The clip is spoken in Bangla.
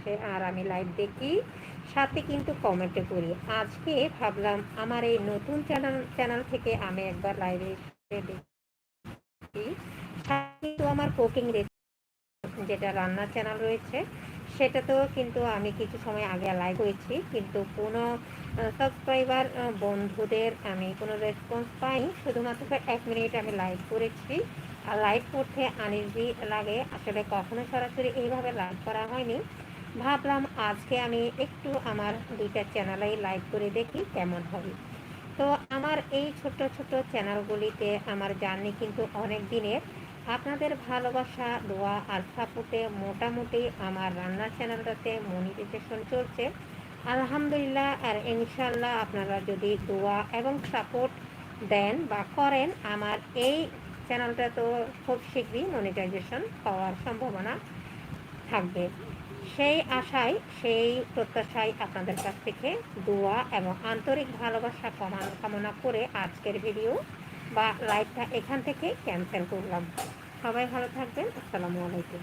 আসে আর আমি লাইভ দেখি। সাথে কিন্তু কমেন্টে করি। আজকে ভাবলাম আমার এই নতুন চ্যানেল চ্যানেল থেকে আমি একবার লাইভে এসে দেখি। কিন্তু আমার কুকিং যেটা রান্নার চ্যানেল রয়েছে, সেটাতেও কিন্তু আমি কিছু সময় আগে লাইভ করেছি কিন্তু কোনো সাবস্ক্রাইবার বন্ধুদের আমি কোনো রেসপন্স পাই শুধুমাত্র এক মিনিট আমি লাইভ করেছি। আর লাইভ করতে আনিজি লাগে। আসলে কখনো সরাসরি এইভাবে লাইভ করা হয়নি। ভাবলাম আজকে আমি একটু আমার দুইটা চ্যানেলেই লাইভ করে দেখি কেমন হবে। তো আমার এই ছোট ছোট চ্যানেলগুলিতে আমার জার্নি কিন্তু অনেক দিনের। আপনাদের ভালোবাসা, দোয়া আর সাপোর্টে মোটামুটি আমার রান্নার চ্যানেলটাতে মনিটাইজেশন চলছে। আলহামদুলিল্লাহ, আর ইনশাল্লাহ আপনারা যদি দোয়া এবং সাপোর্ট দেন বা করেন, আমার এই চ্যানেলটা তো খুব শীঘ্রই মনিটাইজেশন পাওয়ার সম্ভাবনা থাকবে। সেই আশায়, সেই প্রত্যাশায় আপনাদের কাছ থেকে দোয়া এবং আন্তরিক ভালোবাসা কামনা করে আজকের ভিডিও বা লাইভটা এখান থেকে ক্যান্সেল করলাম। সবাই ভালো থাকবেন। আসসালামু আলাইকুম।